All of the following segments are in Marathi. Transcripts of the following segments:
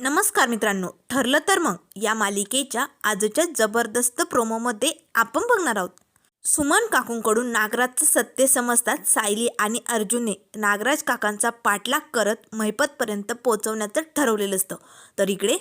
नमस्कार मित्रांनो ठरलं तर मग या मालिकेच्या आजच्या जबरदस्त प्रोमोमध्ये आपण बघणार आहोत. सुमन काकूंकडून नागराजचं सत्य समजतात सायली आणि अर्जुनने नागराज काकांचा पाठलाग करत महिपतपर्यंत पोहोचवण्याचं ठरवलेलं असतं. तर इकडे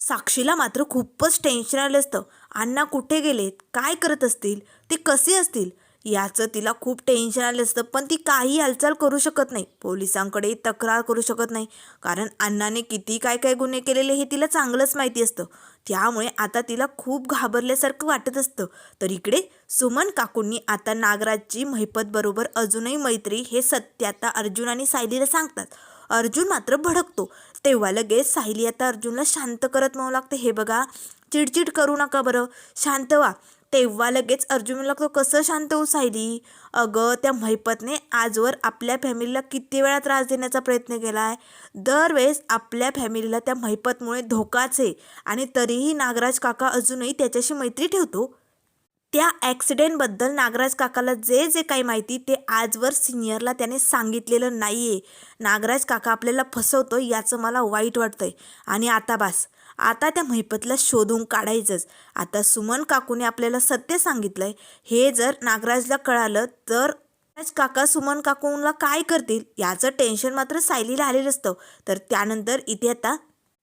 साक्षीला मात्र खूपच टेन्शन आलं असतं. अण्णा कुठे गेलेत? काय करत असतील? ते कसे असतील? याचं तिला खूप टेन्शन आलं असतं. पण ती काही हालचाल करू शकत नाही. पोलिसांकडे तक्रार करू शकत नाही. कारण अण्णाने किती काय काय गुन्हे केलेले हे तिला चांगलंच माहिती असतं. त्यामुळे आता तिला खूप घाबरल्यासारखं वाटत असतं. तर इकडे सुमन काकूंनी आता नागराजची महिपतबरोबर अजूनही मैत्री हे सत्य आता अर्जुन आणि सायलीला सांगतात. अर्जुन मात्र भडकतो. तेव्हा लगेच सायली आता अर्जुनला शांत करत म्हणू लागते. हे बघा चिडचिड करू नका बरं. शांत व्हा. तेव्हा लगेच अर्जुन लागतो कसं शांत होऊ सायली अगं त्या महिपतने आजवर आपल्या फॅमिलीला किती वेळा त्रास देण्याचा प्रयत्न केला आहे दरवेळेस आपल्या फॅमिलीला त्या महिपतमुळे धोकाच आहे आणि तरीही नागराज काका अजूनही त्याच्याशी मैत्री ठेवतो. त्या ॲक्सिडेंटबद्दल नागराज काकाला जे जे काही माहिती ते आजवर सिनियरला त्याने सांगितलेलं नाही आहे नागराज काका आपल्याला फसवतो याचं मला वाईट वाटतंय. आणि आता बास. आता त्या महिपतला शोधून काढायचंच. आता सुमन काकूने आपल्याला सत्य सांगितलंय. हे जर नागराजला कळालं तर काका सुमन काकूला काय करतील याचं टेन्शन मात्र सायलीला आलेलं असतं. तर त्यानंतर इथे आता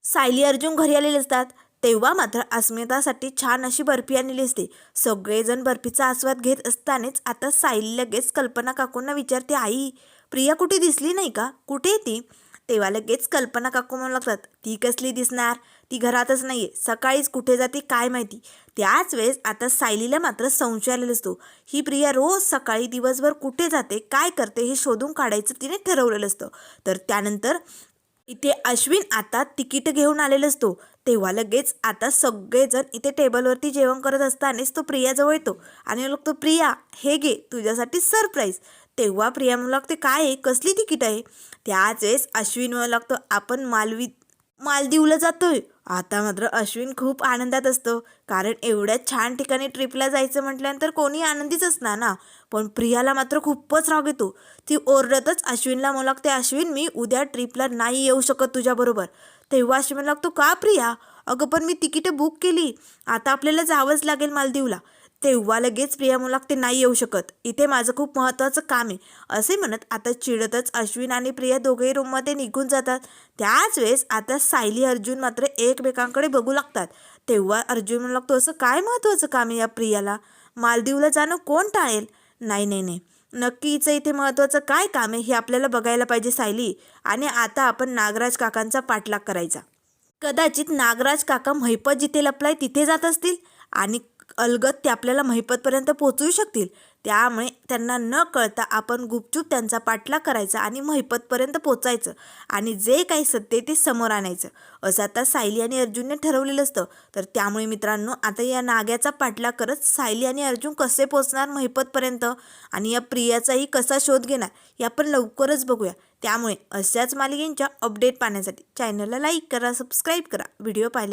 सायली अर्जुन घरी आलेले असतात. तेव्हा मात्र अस्मितासाठी छान अशी बर्फी आणलेली असते. सगळेजण बर्फीचा आस्वाद घेत असतानाच आता सायली लगेच कल्पना काकूंना विचारते आई प्रिया कुठे दिसली नाही का? कुठे ती? तेव्हा लगेच कल्पना काकू म्हणू लागतात ती कसली दिसणार? ती घरातच नाही आहे सकाळीच कुठे जाते काय माहिती? त्याच वेळेस आता सायलीला मात्र संशय आलेला असतो ही प्रिया रोज सकाळी दिवसभर कुठे जाते काय करते हे शोधून काढायचं तिने ठरवलेलं असतं. तर त्यानंतर इथे अश्विन आता तिकीट घेऊन आलेला असतो. तेव्हा लगेच आता सगळेजण इथे टेबलवरती जेवण करत असतानाच तो प्रियाजवळ येतो आणि तो प्रिया हे घे तुझ्यासाठी सरप्राईज. तेव्हा प्रिया म्हणू लागते काय आहे? कसली तिकीट आहे? त्याच वेळेस अश्विन म्हणू लागतो आपण मालवी मालदीवला जातोय. आता मात्र अश्विन खूप आनंदात असतो कारण एवढ्या छान ठिकाणी ट्रिपला जायचं म्हटल्यानंतर कोणी आनंदीच असणार ना. पण प्रियाला मात्र खूपच राग येतो. ती ओरडतच अश्विनला म्हणू लागते अश्विन मी उद्या ट्रिपला नाही येऊ शकत तुझ्याबरोबर तेव्हा अश्विन लागतो का प्रिया? अगं पण मी तिकीटं बुक केली. आता आपल्याला जावंच लागेल मालदीवला. तेव्हा लगेच प्रिया मुलाक ते नाही येऊ शकत. इथे माझं खूप महत्त्वाचं काम आहे. असे म्हणत आता चिडतच अश्विन आणि प्रिया दोघेही रूममध्ये निघून जातात. त्याच वेळेस आता सायली अर्जुन मात्र एकमेकांकडे बघू लागतात. तेव्हा अर्जुन म्हणू लागतो असं काय महत्त्वाचं काम आहे या प्रियाला? मालदीवला जाणं कोण टाळेल? नाही नाही नाही. नक्की इथे महत्त्वाचं काय काम आहे हे आपल्याला बघायला पाहिजे सायली. आणि आता आपण नागराज काकांचा पाठलाग करायचा. कदाचित नागराज काका महिपत जिथे लपलाय तिथे जात असतील. आणि अलगत ते आपल्याला महिपतपर्यंत पोहोचवू शकतील. त्यामुळे त्यांना न कळता आपण गुपचूप त्यांचा पाठला करायचा आणि महिपतपर्यंत पोचायचं आणि जे काही सत्य ते समोर आणायचं. असं आता सायली आणि अर्जुनने ठरवलेलं असतं. तर त्यामुळे मित्रांनो आता या नाग्याचा पाठला करत सायली आणि अर्जुन कसे पोचणार महिपतपर्यंत आणि या प्रियाचाही कसा शोध घेणार हे आपण लवकरच बघूया. त्यामुळे अशाच मालिकेंच्या अपडेट पाहण्यासाठी चॅनलला लाईक करा सबस्क्राईब करा. व्हिडिओ पाहिल्या